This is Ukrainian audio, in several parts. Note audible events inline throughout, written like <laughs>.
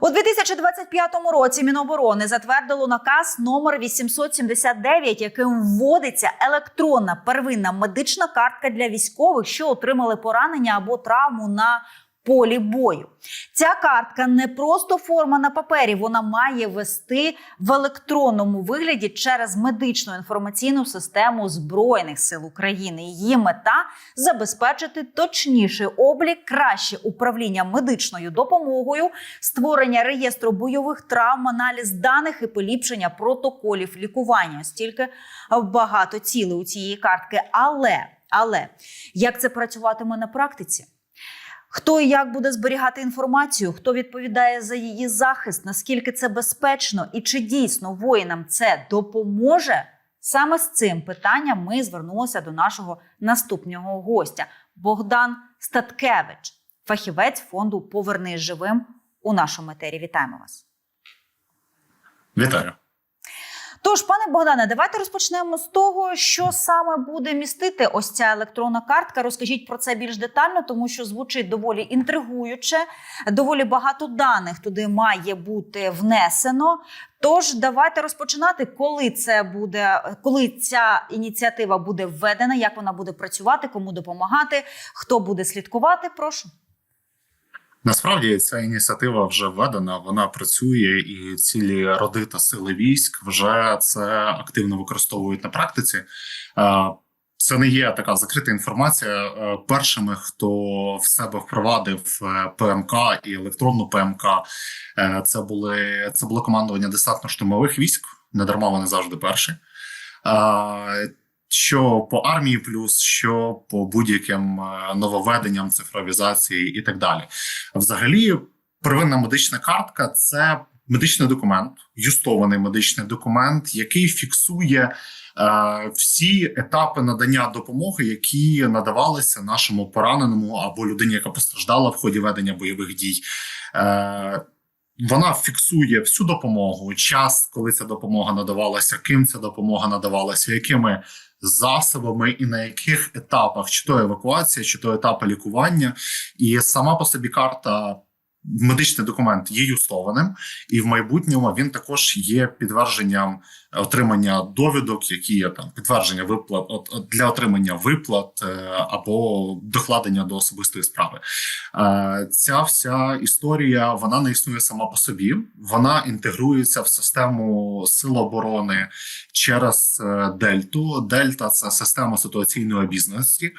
У 2025 році Міноборони затвердило наказ номер 879, яким вводиться електронна первинна медична картка для військових, що отримали поранення або травму на полі бою. Ця картка не просто форма на папері, вона має вести в електронному вигляді через медичну інформаційну систему Збройних сил України. Її мета забезпечити точніший облік, краще управління медичною допомогою, створення реєстру бойових травм, аналіз даних і поліпшення протоколів лікування. Стільки багато цілей у цієї картки. Але, але як це працюватиме на практиці? Хто і як буде зберігати інформацію, хто відповідає за її захист, наскільки це безпечно і чи дійсно воїнам це допоможе? Саме з цим питанням ми звернулися до нашого наступного гостя Богдан Статкевич, фахівець фонду Повернись живим у нашому етері. Вітаємо вас. Вітаю. Тож, пане Богдане, давайте розпочнемо з того, що саме буде містити ось ця електронна картка. Розкажіть про це більш детально, тому що звучить доволі інтригуюче, доволі багато даних туди має бути внесено. Тож давайте розпочинати, коли це буде, коли ця ініціатива буде введена, як вона буде працювати, кому допомагати, хто буде слідкувати. Прошу. Насправді ця ініціатива вже введена, вона працює, і цілі роди та сили військ вже це активно використовують на практиці. Е, Це не є така закрита інформація. Е, Першими, хто в себе впровадив е, ПМК і електронну ПМК, це були це було командування десантно-штурмових військ. Не дарма вони завжди перші. Що по армії, плюс що по будь-яким е, нововведенням цифровізації і так далі. Взагалі, первинна медична картка це медичний документ, юстований медичний документ, який фіксує е, всі етапи надання допомоги, які надавалися нашому пораненому або людині, яка постраждала в ході ведення бойових дій. Е, вона фіксує всю допомогу, час, коли ця допомога надавалася, ким ця допомога надавалася, якими засобами і на яких етапах, чи то евакуація, чи то етапи лікування, і сама по собі карта. Медичний документ є юстованим, і в майбутньому він також є підтвердженням отримання довідок, які є там підтвердження виплат для отримання виплат е, або докладення до особистої справи. Е, Ця вся історія вона не існує сама по собі, вона інтегрується в систему сил оборони через е, Дельту. Дельта це система ситуаційної обізнаності.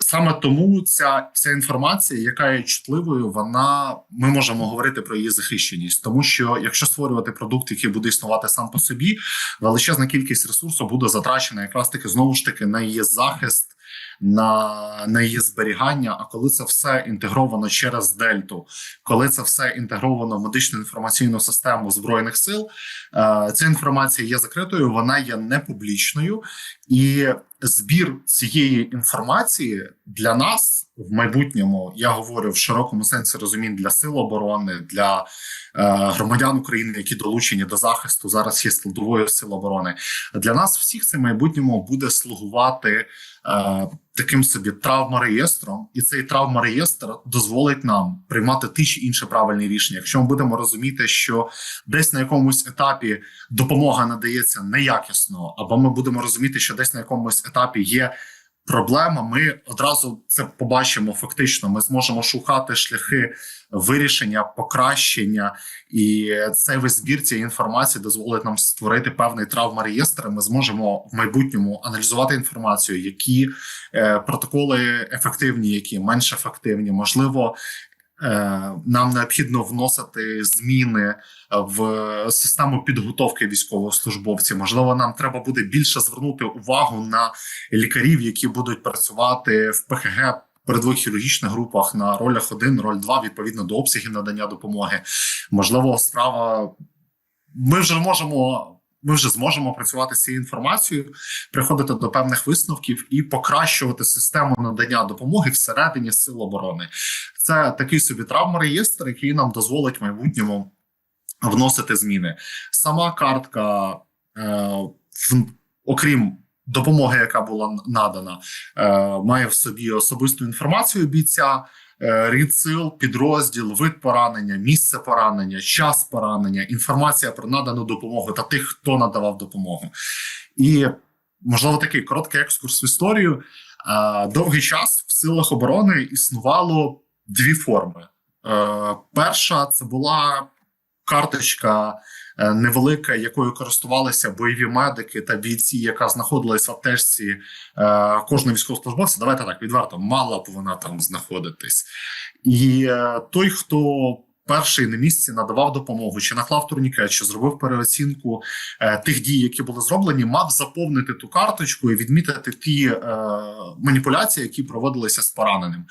Саме тому ця вся інформація, яка є чутливою, вона ми можемо говорити про її захищеність, тому що якщо створювати продукт, який буде існувати сам по собі, величезна кількість ресурсу буде затрачена якраз таки знову ж таки на її захист, на, на її зберігання. А коли це все інтегровано через дельту, коли це все інтегровано в медичну інформаційну систему збройних сил, е, ця інформація є закритою, вона є непублічною і збір цієї інформації для нас в майбутньому я говорю в широкому сенсі розумінь для сил оборони, для е, громадян України, які долучені до захисту зараз є складовою сил оборони. Для нас всіх це майбутньому буде слугувати таким собі травмореєстром, і цей травмореєстр дозволить нам приймати ті чи інші правильні рішення. Якщо ми будемо розуміти, що десь на якомусь етапі допомога надається неякісно, або ми будемо розуміти, що десь на якомусь етапі є проблема, ми одразу це побачимо. Фактично, ми зможемо шукати шляхи вирішення, покращення, і цей весь збір цієї інформації дозволить нам створити певний травмореєстр. Ми зможемо в майбутньому аналізувати інформацію, які е, протоколи ефективні, які менш ефективні, можливо. Е, Нам необхідно вносити зміни в систему підготовки військовослужбовців. Можливо, нам треба буде більше звернути увагу на лікарів, які будуть працювати в ПХГ. Передових хірургічних групах на ролях 1, роль 2, відповідно до обсягів надання допомоги. Можливо, справа. Ми вже можемо. Ми вже зможемо працювати з цією інформацією, приходити до певних висновків і покращувати систему надання допомоги всередині сил оборони. Це такий собі травмореєстр, який нам дозволить в майбутньому вносити зміни. Сама картка, е, в, окрім допомоги, яка була надана, е, має в собі особисту інформацію бійця. Е, рід сил, підрозділ, вид поранення, місце поранення, час поранення, інформація про надану допомогу та тих, хто надавав допомогу. І можливо такий короткий екскурс в історію. Е, Довгий час в силах оборони існувало дві форми. Е, Перша це була карточка невелика, якою користувалися бойові медики та бійці, яка знаходилась в аптечці е, кожного військовослужбовця. Давайте так відверто, мала б вона там знаходитись. І е, той, хто перший на місці надавав допомогу, чи наклав турнікет, чи зробив переоцінку е, тих дій, які були зроблені, мав заповнити ту карточку і відмітити ті е, маніпуляції, які проводилися з пораненим.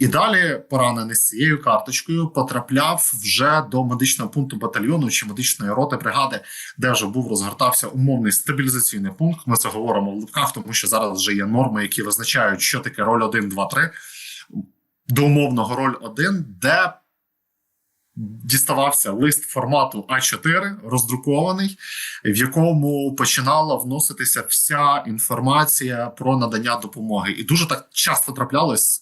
І далі поранений з цією карточкою потрапляв вже до медичного пункту батальйону чи медичної роти бригади, де вже був розгортався умовний стабілізаційний пункт. Ми це говоримо в лапках, тому що зараз вже є норми, які визначають, що таке роль 1, 2, 3. До умовного роль 1, де діставався лист формату А4, роздрукований, в якому починала вноситися вся інформація про надання допомоги. І дуже так часто траплялось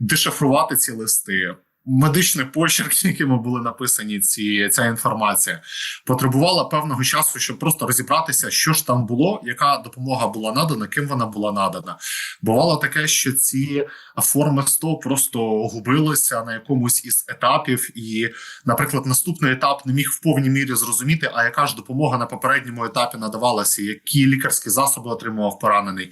дешифрувати ці листи. Медичний почерк, якими були написані ці ця інформація, потребувала певного часу, щоб просто розібратися, що ж там було, яка допомога була надана, ким вона була надана. Бувало таке, що ці форми 100 просто губилися на якомусь із етапів, і, наприклад, наступний етап не міг в повній мірі зрозуміти, а яка ж допомога на попередньому етапі надавалася, які лікарські засоби отримував поранений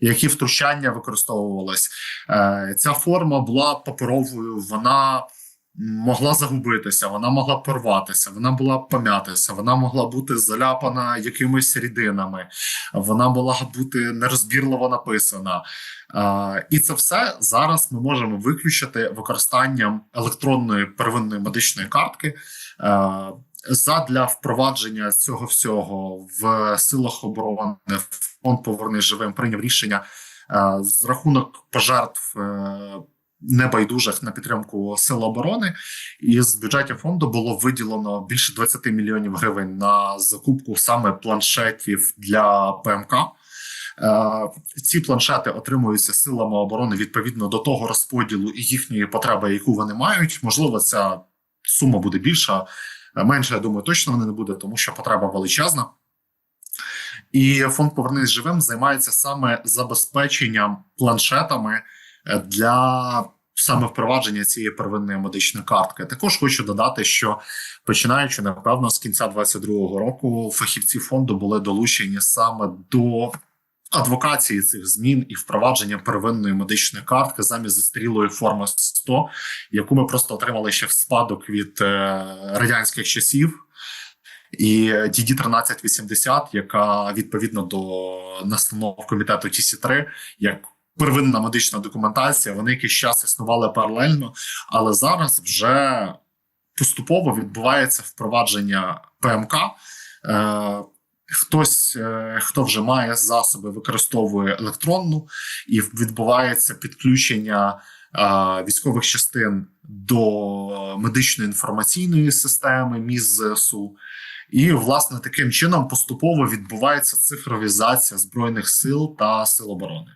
які втручання використовувались. Е, Ця форма була паперовою, вона могла загубитися, вона могла порватися, вона була пом'ятися, вона могла бути заляпана якимись рідинами, вона могла бути нерозбірливо написана. Е, І це все зараз ми можемо виключити використанням електронної первинної медичної картки. Задля впровадження цього всього в силах оборони фонд «Повернись живим прийняв рішення е, з рахунок пожертв е, небайдужих на підтримку сил оборони, і з бюджетів фонду було виділено більше 20 мільйонів гривень на закупку саме планшетів для ПМК. Е, Ці планшети отримуються силами оборони відповідно до того розподілу і їхньої потреби, яку вони мають. Можливо, ця сума буде більша. Менше, я думаю, точно вони не буде, тому що потреба величезна. І фонд Повернись живим займається саме забезпеченням планшетами е, для саме впровадження цієї первинної медичної картки. Також хочу додати, що починаючи напевно з кінця 2022 року, фахівці фонду були долучені саме до адвокації цих змін і впровадження первинної медичної картки замість застарілої форми 100, яку ми просто отримали ще в спадок від е, радянських часів. І DD 1380, яка відповідно до настанов комітету ТІСІ 3 як первинна медична документація, вони якийсь час існували паралельно, але зараз вже поступово відбувається впровадження ПМК. Е, Хтось, е, хто вже має засоби, використовує електронну, і відбувається підключення е, військових частин до медичної інформаційної системи МІЗ ЗСУ. І, власне, таким чином поступово відбувається цифровізація збройних сил та сил оборони.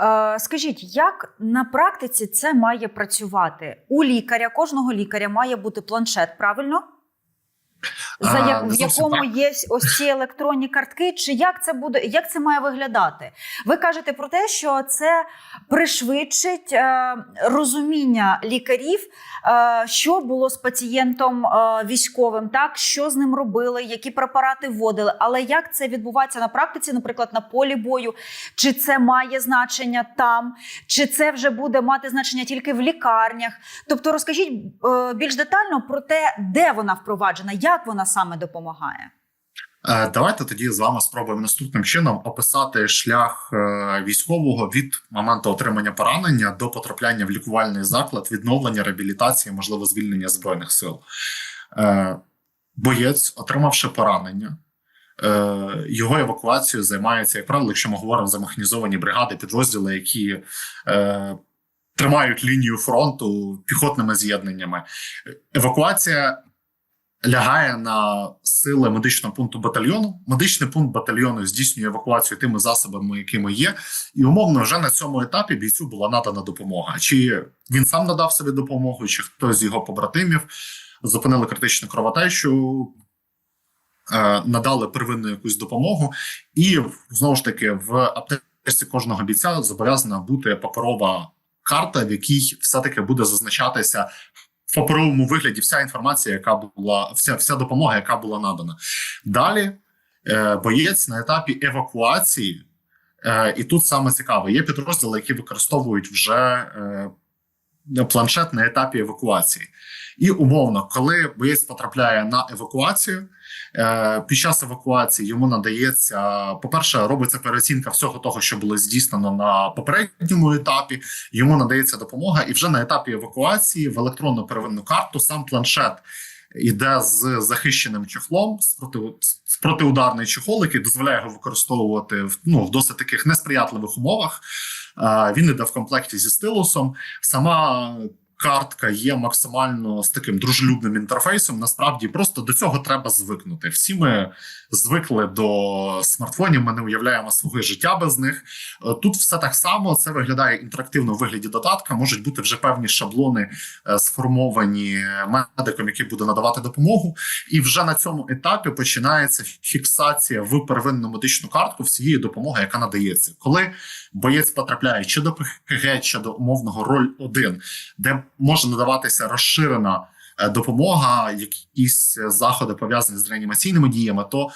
Е, Скажіть, як на практиці це має працювати? У лікаря, кожного лікаря має бути планшет, правильно? За як, в якому так. є ось ці електронні картки, чи як це буде, як це має виглядати? Ви кажете про те, що це пришвидшить е, розуміння лікарів, е, що було з пацієнтом е, військовим, так що з ним робили, які препарати вводили. Але як це відбувається на практиці, наприклад, на полі бою? Чи це має значення там, чи це вже буде мати значення тільки в лікарнях? Тобто, розкажіть е, більш детально про те, де вона впроваджена, як вона саме допомагає. Е, Давайте тоді з вами спробуємо наступним чином описати шлях е, військового від моменту отримання поранення до потрапляння в лікувальний заклад, відновлення, реабілітації, можливо, звільнення збройних сил. Е, Боєць, отримавши поранення, його евакуацією займається, як правило, якщо ми говоримо за механізовані бригади, підрозділи, які тримають лінію фронту піхотними з'єднаннями. Евакуація лягає на сили медичного пункту батальйону. Медичний пункт батальйону здійснює евакуацію тими засобами, якими є, і умовно вже на цьому етапі бійцю була надана допомога. Чи він сам надав собі допомогу, чи хтось з його побратимів зупинили критичну кровотечу, е, надали первинну якусь допомогу, і знову ж таки в аптеці кожного бійця зобов'язана бути паперова карта, в якій все-таки буде зазначатися в паперовому вигляді вся інформація, яка була, вся, вся допомога, яка була надана. Далі е, боєць на етапі евакуації, е, і тут саме цікаве, є підрозділи, які використовують вже е, планшет на етапі евакуації. І умовно, коли боєць потрапляє на евакуацію, е, під час евакуації йому надається, по-перше, робиться переоцінка всього того, що було здійснено на попередньому етапі. Йому надається допомога, і вже на етапі евакуації в електронну первинну карту сам планшет іде з захищеним чехлом, з проти з протиударний чехол, який дозволяє його використовувати в ну в досить таких несприятливих умовах. Він іде в комплекті зі стилусом. Сама картка є максимально з таким дружелюбним інтерфейсом. Насправді просто до цього треба звикнути. Всі ми звикли до смартфонів. Ми не уявляємо свого життя без них. Е, Тут все так само. Це виглядає інтерактивно в вигляді додатка. Можуть бути вже певні шаблони е, сформовані медиком, який буде надавати допомогу. І вже на цьому етапі починається фіксація в первинну медичну картку всієї допомоги, яка надається, коли боєць потрапляє чи до ПХГ, чи до умовного роль 1 де може надаватися розширена е, допомога, якісь заходи пов'язані з реанімаційними діями, то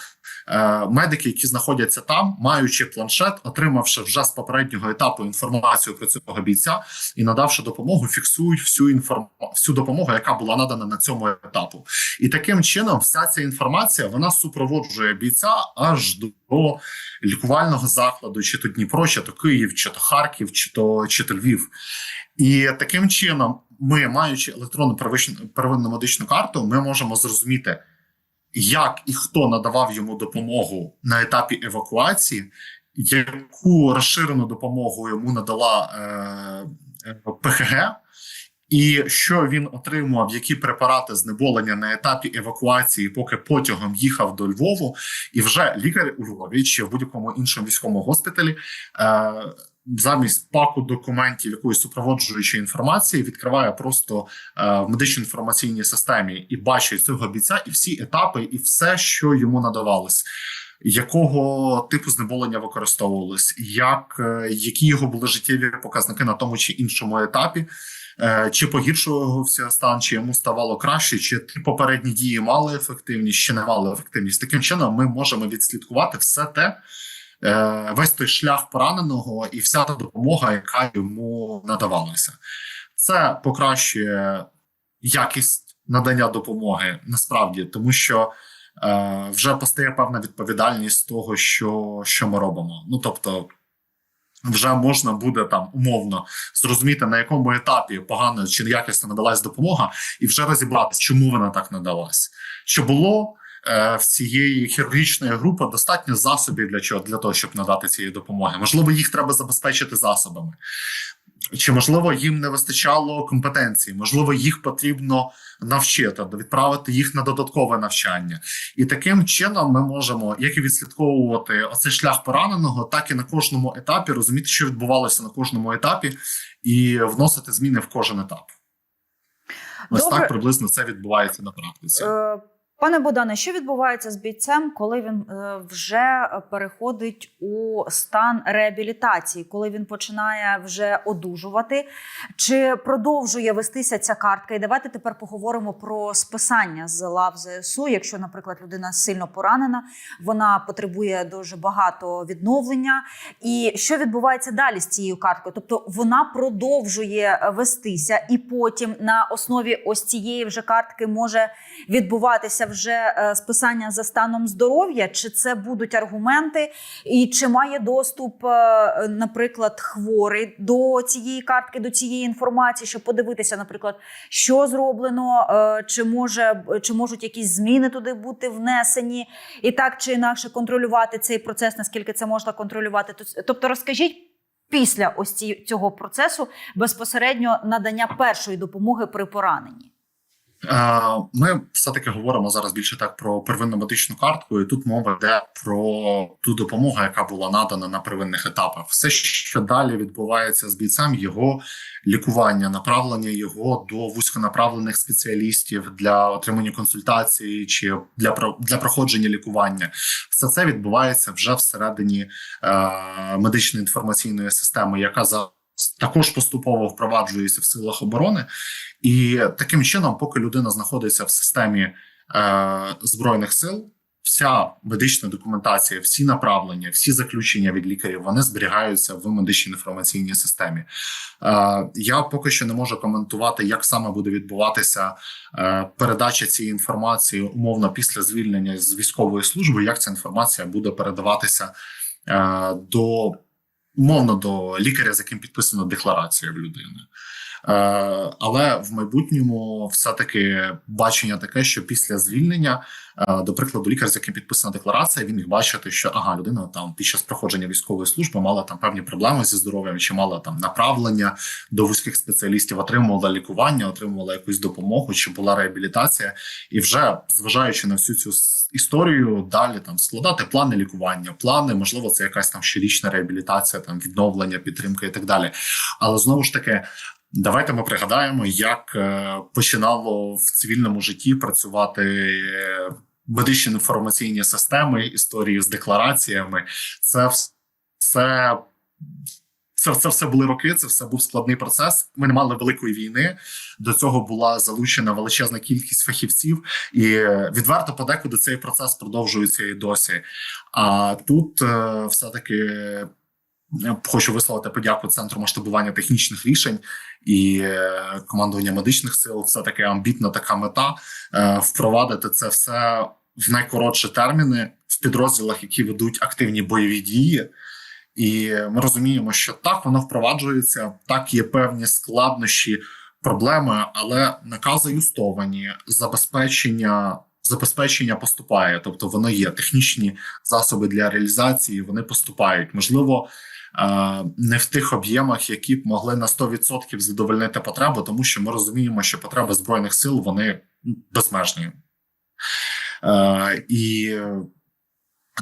е, медики, які знаходяться там, маючи планшет, отримавши вже з попереднього етапу інформацію про цього бійця і надавши допомогу, фіксують всю інформ... всю допомогу, яка була надана на цьому етапу. І таким чином, вся ця інформація вона супроводжує бійця аж до лікувального закладу, чи то Дніпро, чи то Київ, чи то Харків, чи то чи то Львів. І таким чином, ми, маючи електронну первинну медичну карту, ми можемо зрозуміти, як і хто надавав йому допомогу на етапі евакуації, яку розширену допомогу йому надала е, е, ПХГ, і що він отримував, які препарати знеболення на етапі евакуації, поки потягом їхав до Львову, і вже лікар у Львові чи в будь-якому іншому військовому госпіталі. Е, Замість паку документів якоїсь супроводжуючої інформації відкриває просто е, в медично-інформаційній системі і бачить цього бійця і всі етапи, і все, що йому надавалось, якого типу знеболення використовувалось, як е, які його були життєві показники на тому чи іншому етапі. Е, Чи погіршувався стан, чи йому ставало краще, чи попередні дії мали ефективність, чи не мали ефективність. Таким чином, ми можемо відслідкувати все те, весь той шлях пораненого і вся та допомога, яка йому надавалася. Це покращує якість надання допомоги насправді, тому що е, вже постає певна відповідальність того, що, що ми робимо. Ну тобто. Вже можна буде там умовно зрозуміти на якому етапі погано чи якісно надалась допомога, і вже розібратися, чому вона так надалась. Що було е, в цієї хірургічної групи достатньо засобів для чого для того, щоб надати цієї допомоги. Можливо, їх треба забезпечити засобами. Чи можливо їм не вистачало компетенції? Можливо, їх потрібно навчити, відправити їх на додаткове навчання, і таким чином ми можемо як і відслідковувати оцей шлях пораненого, так і на кожному етапі розуміти, що відбувалося на кожному етапі, і вносити зміни в кожен етап. Ось Добре. так приблизно це відбувається на практиці. Пане Богдане, що відбувається з бійцем, коли він е, вже переходить у стан реабілітації, коли він починає вже одужувати? Чи продовжує вестися ця картка? І давайте тепер поговоримо про списання з лав ЗСУ. Якщо, наприклад, людина сильно поранена, вона потребує дуже багато відновлення. І що відбувається далі з цією карткою? Тобто вона продовжує вестися, і потім на основі ось цієї вже картки може відбуватися вже е, списання за станом здоров'я, чи це будуть аргументи, і чи має доступ, е, наприклад, хворий до цієї картки, до цієї інформації, щоб подивитися, наприклад, що зроблено, е, чи може чи можуть якісь зміни туди бути внесені, і так чи інакше контролювати цей процес, наскільки це можна контролювати. Тобто, розкажіть. Після ось цього процесу безпосередньо надання першої допомоги при пораненні. Ми все-таки говоримо зараз більше так про первинну медичну картку, і тут мова йде про ту допомогу, яка була надана на первинних етапах. Все, що далі відбувається з бійцем, його лікування, направлення його до вузьконаправлених спеціалістів для отримання консультації чи для для проходження лікування. Все це відбувається вже всередині е, медичної інформаційної системи, яка за також поступово впроваджується в силах оборони. І таким чином, поки людина знаходиться в системі е, збройних сил, вся медична документація, всі направлення, всі заключення від лікарів вони зберігаються в медичній інформаційній системі. Е, я поки що не можу коментувати, як саме буде відбуватися е, передача цієї інформації умовно після звільнення з військової служби, як ця інформація буде передаватися е, до умовно до лікаря, з яким підписано декларація в людини. Е, але в майбутньому все-таки бачення таке, що після звільнення, е, до прикладу, лікар, з яким підписана декларація, він міг бачити, що ага, людина там під час проходження військової служби мала там певні проблеми зі здоров'ям, чи мала там направлення до вузьких спеціалістів, отримувала лікування, отримувала якусь допомогу, чи була реабілітація, і вже зважаючи на всю цю історію, далі там складати плани лікування, плани, можливо, це якась там щорічна реабілітація, там відновлення, підтримка і так далі. Але знову ж таки. Давайте ми пригадаємо, як е, починало в цивільному житті працювати е, медичні інформаційні системи, історії з деклараціями. Це все. Це, це все були роки, це все був складний процес. Ми не мали великої війни. До цього була залучена величезна кількість фахівців, і відверто подекуди цей процес продовжується і досі. А тут е, все-таки я хочу висловити подяку центру масштабування технічних рішень і е, командування медичних сил. Все таки амбітна така мета е, впровадити це все в найкоротші терміни в підрозділах, які ведуть активні бойові дії. І ми розуміємо, що так воно впроваджується, так є певні складнощі, проблеми, але накази юстовані, забезпечення. Забезпечення поступає, тобто воно є технічні засоби для реалізації. Вони поступають. Можливо, не в тих об'ємах, які б могли на 100% задовольнити потребу, тому що ми розуміємо, що потреби збройних сил вони безмежні. І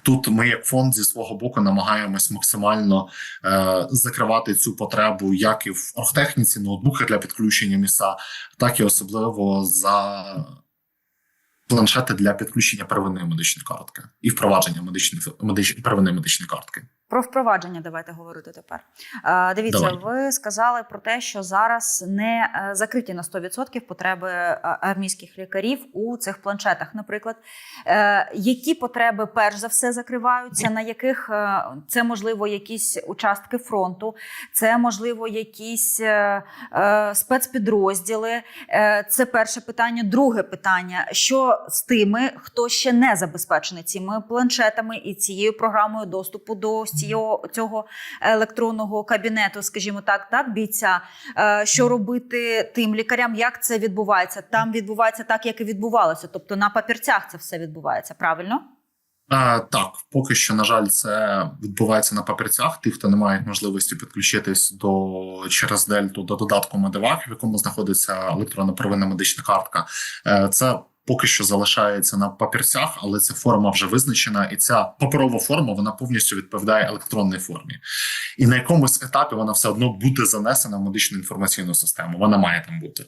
тут ми, як фонд, зі свого боку, намагаємось максимально е, закривати цю потребу, як і в оргтехніці, ноутбуки для підключення міса, так і особливо за планшети для підключення первинної медичної картки і впровадження медичної медичної первинної медичної картки. Про впровадження давайте говорити тепер. Дивіться, Давай. ви сказали про те, що зараз не е, закриті на 100% потреби е, армійських лікарів у цих планшетах. Наприклад, Е, які потреби перш за все закриваються, на яких це можливо якісь участки фронту, це можливо якісь спецпідрозділи. Це перше питання. Друге питання: що з тими, хто ще не забезпечений цими планшетами і цією програмою доступу до цього, цього електронного кабінету, скажімо так, так, бійця. Е, Що робити тим лікарям? Як це відбувається? Там відбувається так, як і відбувалося. Тобто на папірцях це все відбувається, правильно? Е, так, поки що, на жаль, це відбувається на папірцях. Ті, хто не мають можливості підключитись до через дельту до додатку Медивак, в якому знаходиться електронна первинна медична картка. Е, це поки що залишається на папірцях, але ця форма вже визначена, і ця паперова форма вона повністю відповідає електронній формі. І на якомусь етапі вона все одно буде занесена в медичну інформаційну систему. Вона має там бути.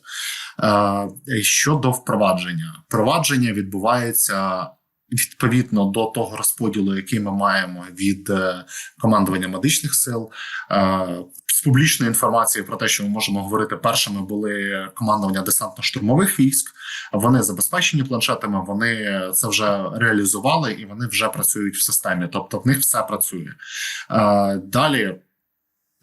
Е, щодо впровадження, впровадження відбувається відповідно до того розподілу, який ми маємо від е, командування медичних сил. Е, з публічної інформації про те, що ми можемо говорити першими, були командування десантно-штурмових військ. Вони забезпечені планшетами, вони це вже реалізували і вони вже працюють в системі. Тобто в них все працює Е, далі.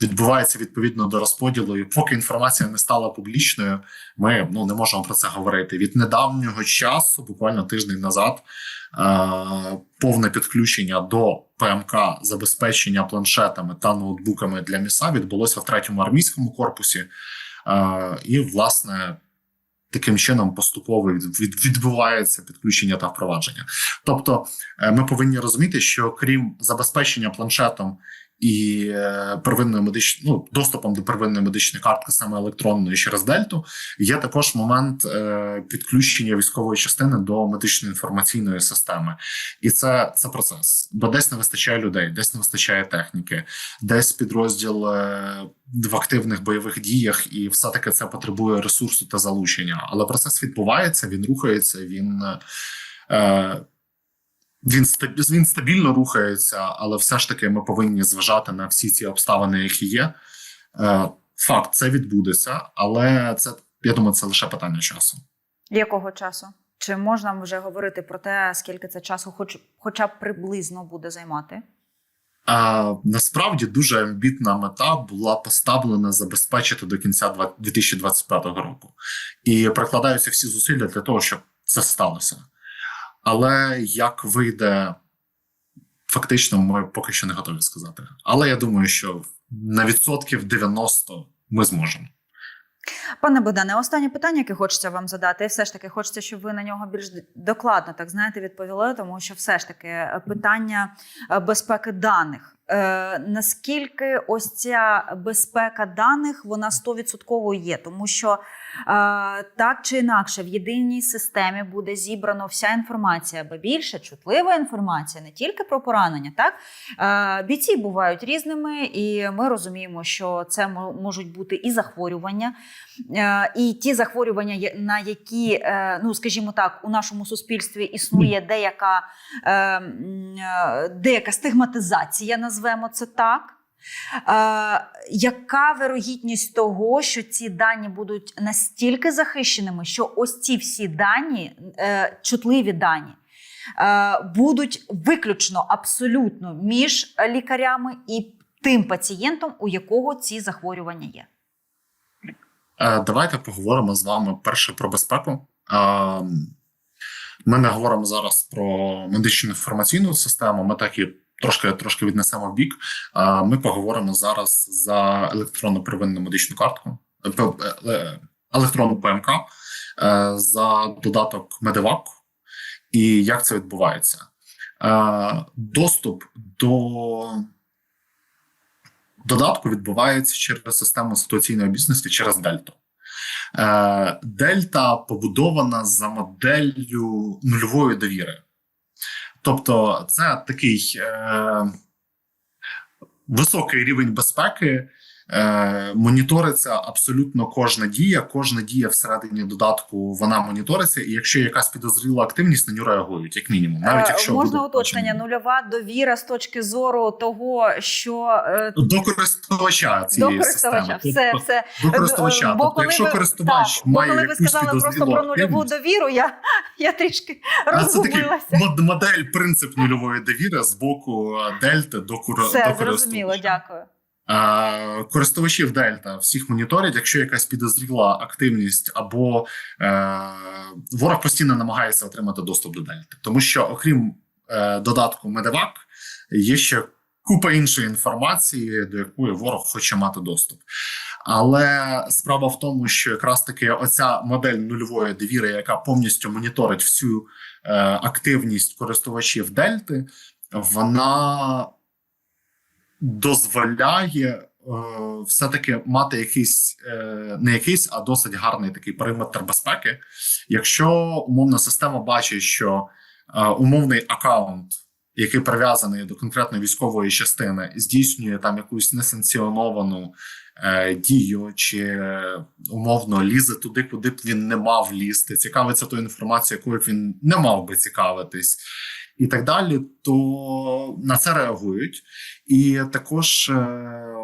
Відбувається відповідно до розподілу, і поки інформація не стала публічною, ми ну не можемо про це говорити. Від недавнього часу, буквально тиждень назад, е, повне підключення до ПМК забезпечення планшетами та ноутбуками для міса відбулося в третьому армійському корпусі, е, і власне. Таким чином поступово від- від- відбувається підключення та впровадження. Тобто, е, ми повинні розуміти, що крім забезпечення планшетом і е, первинною медичною ну, доступом до первинної медичної картки, саме електронної через дельту, є також момент е, підключення військової частини до медичної інформаційної системи, і це, це процес. Бо десь не вистачає людей, десь не вистачає техніки, десь підрозділ е, в активних бойових діях, і все таки це потребує ресурсу та залучення. Але процес відбувається, він рухається, він. Е, він він стабільно рухається, але все ж таки ми повинні зважати на всі ці обставини, які є. Е, Факт, це відбудеться, але це я думаю, це лише питання часу. Якого часу? Чи можна вже говорити про те, скільки це часу, хоч хоча б приблизно буде займати? А насправді дуже амбітна мета була поставлена забезпечити до кінця два- 2025 року, і прикладаються всі зусилля для того, щоб це сталося. Але як вийде, фактично, ми поки що не готові сказати. Але я думаю, що на відсотків 90 ми зможемо. Пане Богдане, останнє питання, яке хочеться вам задати, і все ж таки хочеться, щоб ви на нього більш докладно так знаєте, відповіли, тому що все ж таки е, питання е, безпеки даних. Е, наскільки ось ця безпека даних вона 100% є, тому що е, так чи інакше в єдиній системі буде зібрано вся інформація, бо більше чутлива інформація не тільки про поранення, так? Е, Бійці бувають різними, і ми розуміємо, що це можуть бути і захворювання, е, і ті захворювання, на які, е, ну скажімо так, у нашому суспільстві існує деяка, е, е, деяка стигматизація, назвемо це так. Е, яка вирогідність того, що ці дані будуть настільки захищеними, що ось ці всі дані, е, чутливі дані, е, будуть виключно абсолютно між лікарями і тим пацієнтом, у якого ці захворювання є. Е, Давайте поговоримо з вами перше про безпеку. Е, Ми не говоримо зараз про медичну інформаційну систему. Ми так і трошки трошки віднесемо в бік. Е, Ми поговоримо зараз за електронну первинну медичну картку, е, е, електронну ПМК, е, за додаток Медевак і як це відбувається. Е, Доступ до додатку відбувається через систему ситуаційної обізнаності через Дельту. Е, Дельта побудована за моделлю нульової довіри. Тобто, це такий е, високий рівень безпеки. Е, моніториться абсолютно кожна дія. Кожна дія всередині додатку вона моніториться, і якщо якась підозріла активність, на нього реагують, як мінімум. Навіть Е, якщо Можна буде уточнення, втрачено. нульова довіра з точки зору того, що е, до користувача цієї до користувача, системи. все, Тобто, все. до користувача. Бо тобто, коли якщо ви- користувач так, бо має коли ви сказали просто про нульову довіру, я, <laughs> я трішки а це такий модель, принцип нульової довіри з боку е, дельти до, кур... Все до зрозуміло, дякую. Користувачів Дельта всіх моніторять, якщо якась підозріла активність, або е, ворог постійно намагається отримати доступ до Дельти, тому що окрім е, додатку Медевак, є ще купа іншої інформації, до якої ворог хоче мати доступ. Але справа в тому, що якраз таки оця модель нульової довіри, яка повністю моніторить всю е, активність користувачів Дельти, вона дозволяє е, все-таки мати якийсь е, не якийсь, а досить гарний такий периметр безпеки. Якщо умовна система бачить, що е, умовний аккаунт, який прив'язаний до конкретної військової частини, здійснює там якусь несанкціоновану дію, чи умовно лізе туди, куди б він не мав лізти, цікавиться тою інформацією, якою б він не мав би цікавитись. І так далі, то на це реагують. І також е,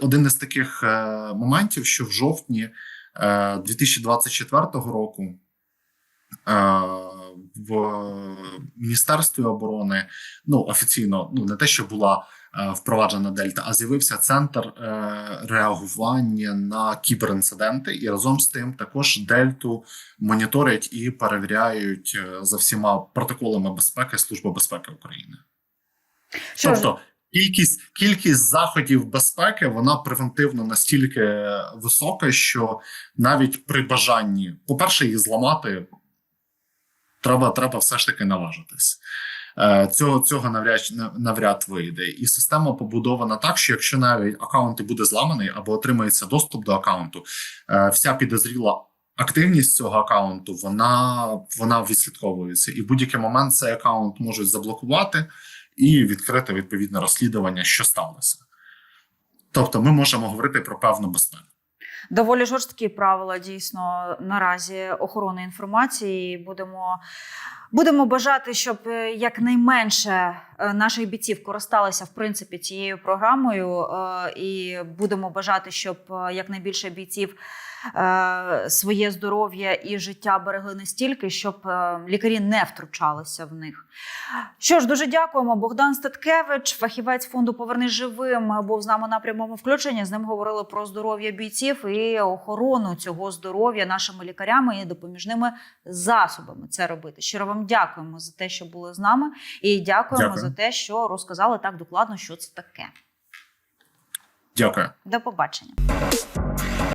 один із таких е, моментів, що в жовтні е, 2024 року е, в Міністерстві оборони ну офіційно, ну не те, що була впроваджена Дельта, а з'явився центр е, реагування на кіберінциденти, і разом з тим також Дельту моніторять і перевіряють е, за всіма протоколами безпеки Служби безпеки України. Що Тобто кількість кількість заходів безпеки вона превентивно настільки висока, що навіть при бажанні, по-перше, її зламати, треба, треба все ж таки наважитись. Е, Цього цього навряд навряд вийде, і система побудована так, що якщо навіть аккаунт буде зламаний або отримається доступ до аккаунту, е, вся підозріла активність цього аккаунту вона, вона відслідковується, і в будь-який момент цей аккаунт можуть заблокувати і відкрити відповідне розслідування, що сталося. Тобто, ми можемо говорити про певну безпеку. Доволі жорсткі правила дійсно наразі охорони інформації. Будемо, будемо бажати, щоб е, якнайменше е, наших бійців користалися в принципі цією програмою, е, і будемо бажати, щоб якнайбільше бійців. Своє здоров'я і життя берегли настільки, щоб лікарі не втручалися в них. Що ж, дуже дякуємо. Богдан Статкевич, фахівець фонду Повернись живим, був з нами на прямому включенні. З ним говорили про здоров'я бійців і охорону цього здоров'я нашими лікарями і допоміжними засобами це робити. Щиро вам дякуємо за те, що були з нами, і дякуємо Дякую. за те, що розказали так докладно, що це таке. Дякую. До побачення.